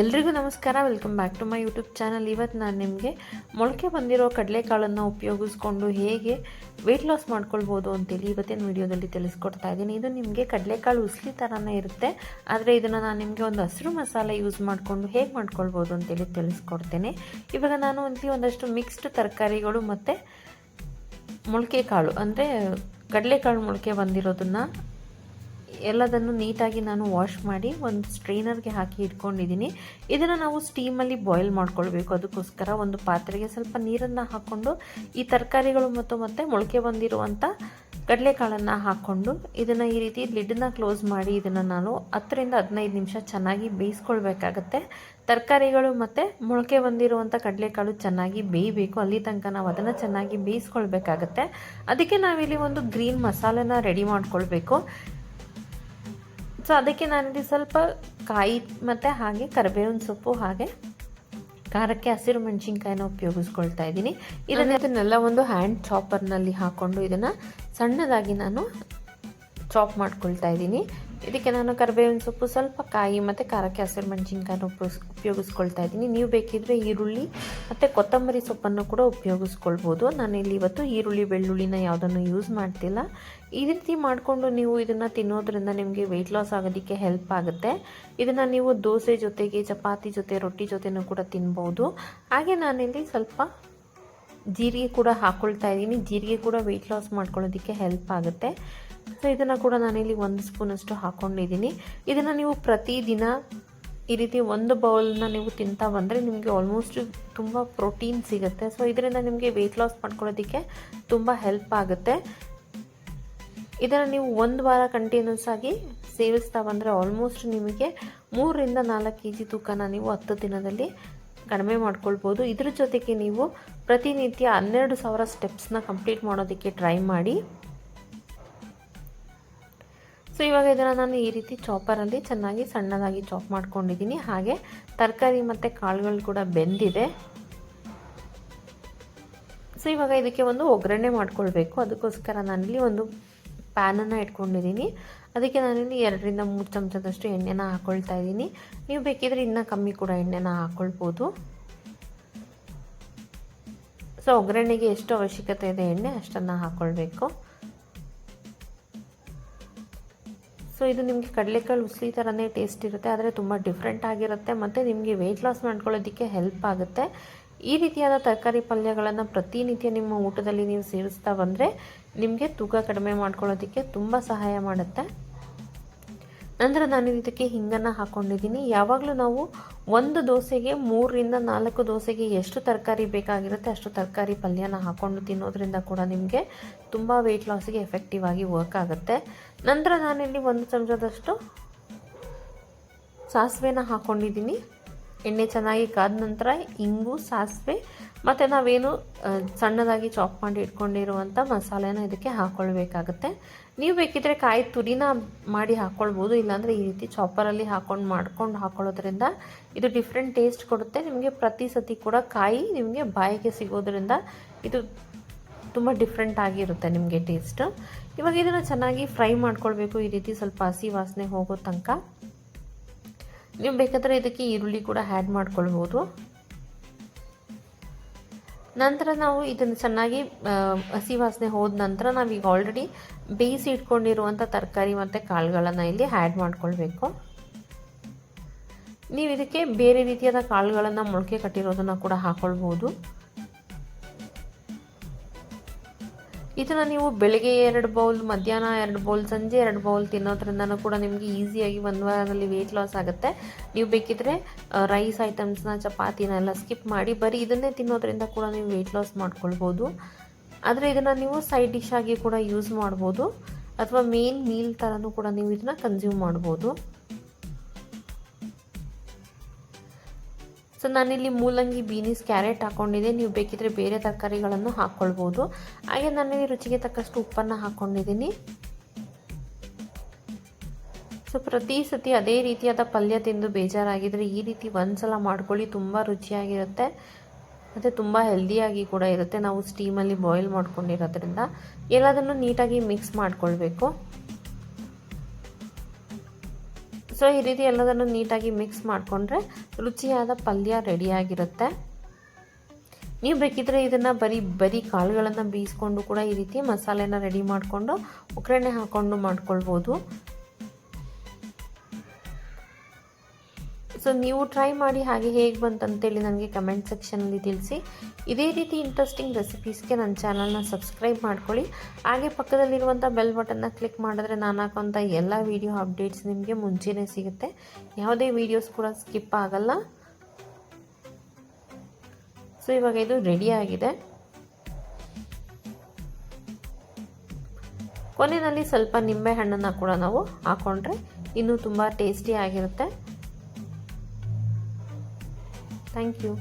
ಎಲ್ರಿಗೂ ನಮಸ್ಕಾರ. Welcome back to my YouTube channel ಇವತ್ತು ನಾನು ನಿಮಗೆ ಮೊಳಕೆ ಬಂದಿರೋ ಕಡಲೆಕಾಳನ್ನು ಉಪಯೋಗಿಸ್ಕೊಂಡು ಹೇಗೆ ವೆಯ್ಟ್ ಲಾಸ್ ಮಾಡ್ಕೊಳ್ಬೋದು ಅಂತೇಳಿ ಇವತ್ತಿನ ವಿಡಿಯೋದಲ್ಲಿ ತಿಳಿಸ್ಕೊಡ್ತಾ ಇದ್ದೀನಿ. ಇದು ನಿಮಗೆ ಕಡಲೆಕಾಳು ಉಸ್ಲಿ ಥರನೇ ಇರುತ್ತೆ. ಆದರೆ ಇದನ್ನು ನಾನು ನಿಮಗೆ ಒಂದು ಹಸಿರು ಮಸಾಲೆ ಯೂಸ್ ಮಾಡಿಕೊಂಡು ಹೇಗೆ ಮಾಡ್ಕೊಳ್ಬೋದು ಅಂತೇಳಿ ತಿಳಿಸ್ಕೊಡ್ತೇನೆ. ಇವಾಗ ನಾನು ಇಲ್ಲಿ ಒಂದಷ್ಟು ಮಿಕ್ಸ್ಡ್ ತರಕಾರಿಗಳು ಮತ್ತು ಮೊಳಕೆ ಕಾಳು ಅಂದರೆ ಕಡಲೆಕಾಳು ಮೊಳಕೆ ಬಂದಿರೋದನ್ನು ಎಲ್ಲದನ್ನು ನೀಟಾಗಿ ನಾನು ವಾಶ್ ಮಾಡಿ ಒಂದು ಸ್ಟ್ರೈನರ್ಗೆ ಹಾಕಿ ಇಟ್ಕೊಂಡಿದ್ದೀನಿ. ಇದನ್ನು ನಾವು ಸ್ಟೀಮಲ್ಲಿ ಬಾಯ್ಲ್ ಮಾಡ್ಕೊಳ್ಬೇಕು. ಅದಕ್ಕೋಸ್ಕರ ಒಂದು ಪಾತ್ರೆಗೆ ಸ್ವಲ್ಪ ನೀರನ್ನು ಹಾಕ್ಕೊಂಡು, ಈ ತರಕಾರಿಗಳು ಮತ್ತು ಮತ್ತು ಮೊಳಕೆ ಬಂದಿರುವಂಥ ಕಡಲೆಕಾಳನ್ನು ಹಾಕ್ಕೊಂಡು, ಇದನ್ನು ಈ ರೀತಿ ಲಿಡ್ಡನ್ನ ಕ್ಲೋಸ್ ಮಾಡಿ ಇದನ್ನು ನಾನು ಹತ್ತರಿಂದ ಹದಿನೈದು ನಿಮಿಷ ಚೆನ್ನಾಗಿ ಬೇಯಿಸ್ಕೊಳ್ಬೇಕಾಗತ್ತೆ. ತರಕಾರಿಗಳು ಮತ್ತು ಮೊಳಕೆ ಬಂದಿರುವಂಥ ಕಡಲೆಕಾಳು ಚೆನ್ನಾಗಿ ಬೇಯಬೇಕು. ಅಲ್ಲಿ ತನಕ ನಾವು ಅದನ್ನು ಚೆನ್ನಾಗಿ ಬೇಯಿಸ್ಕೊಳ್ಬೇಕಾಗತ್ತೆ. ಅದಕ್ಕೆ ನಾವಿಲ್ಲಿ ಒಂದು ಗ್ರೀನ್ ಮಸಾಲೆನ ರೆಡಿ ಮಾಡ್ಕೊಳ್ಬೇಕು. ಸೊ ಅದಕ್ಕೆ ನಾನಿಲ್ಲಿ ಸ್ವಲ್ಪ ಕಾಯಿ ಮತ್ತು ಹಾಗೆ ಕರಿಬೇವಿನ ಸೊಪ್ಪು ಹಾಗೆ ಖಾರಕ್ಕೆ ಹಸಿರು ಮೆಣಸಿನ್ಕಾಯಿನ ಉಪಯೋಗಿಸ್ಕೊಳ್ತಾ ಇದ್ದೀನಿ. ಇದನ್ನು ಇದನ್ನೆಲ್ಲ ಒಂದು ಹ್ಯಾಂಡ್ ಚಾಪರ್ನಲ್ಲಿ ಹಾಕ್ಕೊಂಡು ಇದನ್ನು ಸಣ್ಣದಾಗಿ ನಾನು ಚಾಪ್ ಮಾಡ್ಕೊಳ್ತಾ ಇದ್ದೀನಿ. ಇದಕ್ಕೆ ನಾನು ಕರಿಬೇವಿನ ಸೊಪ್ಪು ಸ್ವಲ್ಪ ಕಾಯಿ ಮತ್ತು ಖಾರಕ್ಕೆ ಹಸಿರು ಮೆಣಸಿನ್ಕಾಯಿನ ಉಪಯೋಗಿಸ್ ಉಪಯೋಗಿಸ್ಕೊಳ್ತಾ ಇದ್ದೀನಿ. ನೀವು ಬೇಕಿದ್ರೆ ಈರುಳ್ಳಿ ಮತ್ತು ಕೊತ್ತಂಬರಿ ಸೊಪ್ಪನ್ನು ಕೂಡ ಉಪಯೋಗಿಸ್ಕೊಳ್ಬೋದು. ನಾನು ಇಲ್ಲಿ ಇವತ್ತು ಈರುಳ್ಳಿ, ಬೆಳ್ಳುಳ್ಳಿನ ಯಾವುದನ್ನು ಯೂಸ್ ಮಾಡ್ತಿಲ್ಲ. ಈ ರೀತಿ ಮಾಡಿಕೊಂಡು ನೀವು ಇದನ್ನು ತಿನ್ನೋದ್ರಿಂದ ನಿಮಗೆ ವೆಯ್ಟ್ ಲಾಸ್ ಆಗೋದಕ್ಕೆ ಹೆಲ್ಪ್ ಆಗುತ್ತೆ. ಇದನ್ನು ನೀವು ದೋಸೆ ಜೊತೆಗೆ, ಚಪಾತಿ ಜೊತೆ, ರೊಟ್ಟಿ ಜೊತೆನೂ ಕೂಡ ತಿನ್ಬೋದು. ಹಾಗೆ ನಾನಿಲ್ಲಿ ಸ್ವಲ್ಪ ಜೀರಿಗೆ ಕೂಡ ಹಾಕ್ಕೊಳ್ತಾ ಇದ್ದೀನಿ. ಜೀರಿಗೆ ಕೂಡ ವೆಯ್ಟ್ ಲಾಸ್ ಮಾಡ್ಕೊಳ್ಳೋದಕ್ಕೆ ಹೆಲ್ಪ್ ಆಗುತ್ತೆ. ಸೊ ಇದನ್ನು ಕೂಡ ನಾನಿಲ್ಲಿ ಒಂದು ಸ್ಪೂನಷ್ಟು ಹಾಕ್ಕೊಂಡಿದ್ದೀನಿ ಇದನ್ನು ನೀವು ಪ್ರತಿದಿನ ಈ ರೀತಿ ಒಂದು ಬೌಲ್ನ ನೀವು ತಿಂತಾ ಬಂದರೆ ನಿಮಗೆ ಆಲ್ಮೋಸ್ಟ್ ತುಂಬ ಪ್ರೋಟೀನ್ ಸಿಗುತ್ತೆ. ಸೊ ಇದರಿಂದ ನಿಮಗೆ ವೆಯ್ಟ್ ಲಾಸ್ ಮಾಡ್ಕೊಳ್ಳೋದಕ್ಕೆ ತುಂಬ ಹೆಲ್ಪ್ ಆಗುತ್ತೆ. ಇದನ್ನು ನೀವು ಒಂದು ವಾರ ಕಂಟಿನ್ಯೂಸ್ ಆಗಿ ಸೇವಿಸ್ತಾ ಬಂದರೆ ಆಲ್ಮೋಸ್ಟ್ ನಿಮಗೆ ಮೂರರಿಂದ ನಾಲ್ಕು ಕೆ ಜಿ ತೂಕನ ನೀವು ಹತ್ತು ದಿನದಲ್ಲಿ ಕಡಿಮೆ ಮಾಡ್ಕೊಳ್ಬೋದು. ಇದ್ರ ಜೊತೆಗೆ ನೀವು ಪ್ರತಿನಿತ್ಯ ಹನ್ನೆರಡು ಸಾವಿರ ಸ್ಟೆಪ್ಸ್ನ ಕಂಪ್ಲೀಟ್ ಮಾಡೋದಕ್ಕೆ ಟ್ರೈ ಮಾಡಿ. ಸೊ ಇವಾಗ ಇದನ್ನು ನಾನು ಈ ರೀತಿ ಚಾಪರಲ್ಲಿ ಚೆನ್ನಾಗಿ ಸಣ್ಣದಾಗಿ ಚಾಪ್ ಮಾಡ್ಕೊಂಡಿದ್ದೀನಿ. ಹಾಗೆ ತರಕಾರಿ ಮತ್ತು ಕಾಳುಗಳು ಕೂಡ ಬೆಂದಿದೆ. ಸೊ ಇವಾಗ ಇದಕ್ಕೆ ಒಂದು ಒಗ್ಗರಣೆ ಮಾಡ್ಕೊಳ್ಬೇಕು. ಅದಕ್ಕೋಸ್ಕರ ನಾನಿಲ್ಲಿ ಒಂದು ಪ್ಯಾನನ್ನು ಇಟ್ಕೊಂಡಿದ್ದೀನಿ. ಅದಕ್ಕೆ ನಾನಿಲ್ಲಿ ಎರಡರಿಂದ ಮೂರು ಚಮಚದಷ್ಟು ಎಣ್ಣೆನ ಹಾಕ್ಕೊಳ್ತಾ ಇದ್ದೀನಿ. ನೀವು ಬೇಕಿದ್ರೆ ಇನ್ನೂ ಕಮ್ಮಿ ಕೂಡ ಎಣ್ಣೆನ ಹಾಕ್ಕೊಳ್ಬೋದು ಸೊ, ಒಗ್ಗರಣೆಗೆ ಎಷ್ಟು ಅವಶ್ಯಕತೆ ಇದೆ ಎಣ್ಣೆ, ಅಷ್ಟನ್ನು ಹಾಕ್ಕೊಳ್ಬೇಕು ಸೊ, ಇದು ನಿಮಗೆ ಕಡಲೆಕಾಳು ಉಸಲಿ ಥರನೇ ಟೇಸ್ಟ್ ಇರುತ್ತೆ. ಆದರೆ ತುಂಬ ಡಿಫ್ರೆಂಟ್ ಆಗಿರುತ್ತೆ. ಮತ್ತು ನಿಮಗೆ ವೆಯ್ಟ್ ಲಾಸ್ ಮಾಡ್ಕೊಳ್ಳೋದಕ್ಕೆ ಹೆಲ್ಪ್ ಆಗುತ್ತೆ. ಈ ರೀತಿಯಾದ ತರಕಾರಿ ಪಲ್ಯಗಳನ್ನು ಪ್ರತಿನಿತ್ಯ ನಿಮ್ಮ ಊಟದಲ್ಲಿ ನೀವು ಸೇವಿಸ್ತಾ ಬಂದರೆ ನಿಮಗೆ ತೂಕ ಕಡಿಮೆ ಮಾಡ್ಕೊಳ್ಳೋದಕ್ಕೆ ತುಂಬ ಸಹಾಯ ಮಾಡುತ್ತೆ. ನಂತರ ನಾನು ಇದಕ್ಕೆ ಹಿಂಗನ್ನು ಹಾಕ್ಕೊಂಡಿದ್ದೀನಿ ಯಾವಾಗಲೂ ನಾವು ಒಂದು ದೋಸೆಗೆ ಮೂರರಿಂದ ನಾಲ್ಕು ದೋಸೆಗೆ ಎಷ್ಟು ತರಕಾರಿ ಬೇಕಾಗಿರುತ್ತೆ ಅಷ್ಟು ತರಕಾರಿ ಪಲ್ಯನ ಹಾಕ್ಕೊಂಡು ತಿನ್ನೋದ್ರಿಂದ ಕೂಡ ನಿಮಗೆ ತುಂಬ ವೆಯ್ಟ್ ಲಾಸಿಗೆ ಎಫೆಕ್ಟಿವ್ ಆಗಿ ವರ್ಕ್ ಆಗುತ್ತೆ. ನಂತರ ನಾನಿಲ್ಲಿ ಒಂದು ಚಮಚದಷ್ಟು ಸಾಸಿವೆನ ಹಾಕ್ಕೊಂಡಿದ್ದೀನಿ ಎಣ್ಣೆ ಚೆನ್ನಾಗಿ ಕಾದ ನಂತರ ಇಂಗು, ಸಾಸಿವೆ ಮತ್ತು ನಾವೇನು ಸಣ್ಣದಾಗಿ ಚಾಪ್ ಮಾಡಿ ಇಟ್ಕೊಂಡಿರುವಂಥ ಮಸಾಲೆನ ಇದಕ್ಕೆ ಹಾಕ್ಕೊಳ್ಬೇಕಾಗತ್ತೆ ನೀವು ಬೇಕಿದ್ರೆ ಕಾಯಿ ತುರಿನ ಮಾಡಿ ಹಾಕ್ಕೊಳ್ಬೋದು ಇಲ್ಲಾಂದರೆ ಈ ರೀತಿ ಚಾಪರಲ್ಲಿ ಹಾಕ್ಕೊಂಡು ಮಾಡ್ಕೊಂಡು ಹಾಕ್ಕೊಳ್ಳೋದ್ರಿಂದ ಇದು ಡಿಫ್ರೆಂಟ್ ಟೇಸ್ಟ್ ಕೊಡುತ್ತೆ. ನಿಮಗೆ ಪ್ರತಿ ಸತಿ ಕೂಡ ಕಾಯಿ ನಿಮಗೆ ಬಾಯಿಗೆ ಸಿಗೋದ್ರಿಂದ ಇದು ತುಂಬ ಡಿಫ್ರೆಂಟ್ ಆಗಿರುತ್ತೆ ನಿಮಗೆ ಟೇಸ್ಟು ಇವಾಗ ಇದನ್ನು ಚೆನ್ನಾಗಿ ಫ್ರೈ ಮಾಡ್ಕೊಳ್ಬೇಕು. ಈ ರೀತಿ ಸ್ವಲ್ಪ ಹಸಿ ವಾಸನೆ ಹೋಗೋ ತನಕ. ನೀವು ಬೇಕಾದರೆ ಇದಕ್ಕೆ ಈರುಳ್ಳಿ ಕೂಡ ಆ್ಯಡ್ ಮಾಡ್ಕೊಳ್ಬೋದು. ನಂತರ ನಾವು ಇದನ್ನು ಚೆನ್ನಾಗಿ ಹಸಿ ವಾಸನೆ ಹೋದ ನಂತರ ನಾವೀಗ ಆಲ್ರೆಡಿ ಬೇಯಿಸಿ ಇಟ್ಕೊಂಡಿರುವಂಥ ತರಕಾರಿ ಮತ್ತು ಕಾಳುಗಳನ್ನು ಇಲ್ಲಿ ಆ್ಯಡ್ ಮಾಡ್ಕೊಳ್ಬೇಕು. ನೀವು ಇದಕ್ಕೆ ಬೇರೆ ರೀತಿಯಾದ ಕಾಳುಗಳನ್ನು ಮೊಳಕೆ ಕಟ್ಟಿರೋದನ್ನು ಕೂಡ ಹಾಕ್ಕೊಳ್ಬೋದು ಇದನ್ನು ನೀವು ಬೆಳಗ್ಗೆ ಎರಡು ಬೌಲ್, ಮಧ್ಯಾಹ್ನ ಎರಡು ಬೌಲ್, ಸಂಜೆ ಎರಡು ಬೌಲ್ ತಿನ್ನೋದ್ರಿಂದನೂ ಕೂಡ ನಿಮಗೆ ಈಸಿಯಾಗಿ ಒಂದು ವಾರದಲ್ಲಿ ವೆಯ್ಟ್ ಲಾಸ್ ಆಗುತ್ತೆ. ನೀವು ಬೇಕಿದ್ರೆ ರೈಸ್ ಐಟಮ್ಸ್ನ ಚಪಾತಿನ ಎಲ್ಲ ಸ್ಕಿಪ್ ಮಾಡಿ ಬರೀ ಇದನ್ನೇ ತಿನ್ನೋದ್ರಿಂದ ಕೂಡ ನೀವು ವೆಯ್ಟ್ ಲಾಸ್ ಮಾಡ್ಕೊಳ್ಬೋದು. ಆದರೆ ಇದನ್ನು ನೀವು ಸೈಡ್ ಡಿಶ್ ಆಗಿ ಕೂಡ ಯೂಸ್ ಮಾಡ್ಬೋದು. ಅಥವಾ ಮೇನ್ ಮೀಲ್ ಥರನೂ ಕೂಡ ನೀವು ಇದನ್ನ ಕನ್ಸ್ಯೂಮ್ ಮಾಡ್ಬೋದು. ಸೊ ನಾನಿಲ್ಲಿ ಮೂಲಂಗಿ, ಬೀನೀಸ್, ಕ್ಯಾರೆಟ್ ಹಾಕ್ಕೊಂಡಿದ್ದೆ ನೀವು ಬೇಕಿದ್ರೆ ಬೇರೆ ತರಕಾರಿಗಳನ್ನು ಹಾಕ್ಕೊಳ್ಬೋದು ಹಾಗೆ ನಾನಿಲ್ಲಿ ರುಚಿಗೆ ತಕ್ಕಷ್ಟು ಉಪ್ಪನ್ನು ಹಾಕ್ಕೊಂಡಿದ್ದೀನಿ ಸೊ ಪ್ರತಿ ಸತಿ ಅದೇ ರೀತಿಯಾದ ಪಲ್ಯ ತಿಂದು ಬೇಜಾರಾಗಿದ್ದರೆ ಈ ರೀತಿ ಒಂದ್ಸಲ ಮಾಡ್ಕೊಳ್ಳಿ. ತುಂಬ ರುಚಿಯಾಗಿರುತ್ತೆ. ಮತ್ತು ತುಂಬ ಹೆಲ್ದಿಯಾಗಿ ಕೂಡ ಇರುತ್ತೆ. ನಾವು ಸ್ಟೀಮಲ್ಲಿ ಬಾಯ್ಲ್ ಮಾಡ್ಕೊಂಡಿರೋದ್ರಿಂದ. ಎಲ್ಲದನ್ನು ನೀಟಾಗಿ ಮಿಕ್ಸ್ ಮಾಡ್ಕೊಳ್ಬೇಕು. ಸೊ ಈ ರೀತಿ ಎಲ್ಲದನ್ನು ನೀಟಾಗಿ ಮಿಕ್ಸ್ ಮಾಡಿಕೊಂಡ್ರೆ ರುಚಿಯಾದ ಪಲ್ಯ ರೆಡಿಯಾಗಿರುತ್ತೆ ನೀವು ಬೇಕಿದ್ರೆ ಇದನ್ನು ಬರೀ ಬರೀ ಕಾಳುಗಳನ್ನು ಬೀಸ್ಕೊಂಡು ಕೂಡ ಈ ರೀತಿ ಮಸಾಲೆನ ರೆಡಿ ಮಾಡಿಕೊಂಡು ಒಗ್ಗರಣೆ ಹಾಕ್ಕೊಂಡು ಮಾಡ್ಕೊಳ್ಬೋದು. ಸೊ ನೀವು ಟ್ರೈ ಮಾಡಿ ಹಾಗೆ ಹೇಗೆ ಬಂತಂತೇಳಿ ನನಗೆ ಕಮೆಂಟ್ ಸೆಕ್ಷನಲ್ಲಿ ತಿಳಿಸಿ. ಇದೇ ರೀತಿ ಇಂಟ್ರೆಸ್ಟಿಂಗ್ ರೆಸಿಪೀಸ್ಗೆ ನನ್ನ ಚಾನಲ್ನ ಸಬ್ಸ್ಕ್ರೈಬ್ ಮಾಡ್ಕೊಳ್ಳಿ. ಹಾಗೆ ಪಕ್ಕದಲ್ಲಿರುವಂಥ ಬೆಲ್ ಬಟನ್ನ ಕ್ಲಿಕ್ ಮಾಡಿದ್ರೆ ನಾನು ಹಾಕುವಂಥ ಎಲ್ಲ ವೀಡಿಯೋ ಅಪ್ಡೇಟ್ಸ್ ನಿಮಗೆ ಮುಂಚೆನೇ ಸಿಗುತ್ತೆ. ಯಾವುದೇ ವೀಡಿಯೋಸ್ ಕೂಡ ಸ್ಕಿಪ್ ಆಗಲ್ಲ. ಸೊ ಇವಾಗ ಇದು ರೆಡಿ ಆಗಿದೆ. ಕೊನೆಯಲ್ಲಿ ಸ್ವಲ್ಪ ನಿಂಬೆ ಹಣ್ಣನ್ನು ಕೂಡ ನಾವು ಹಾಕ್ಕೊಂಡ್ರೆ ಇನ್ನೂ ತುಂಬ ಟೇಸ್ಟಿ Thank you.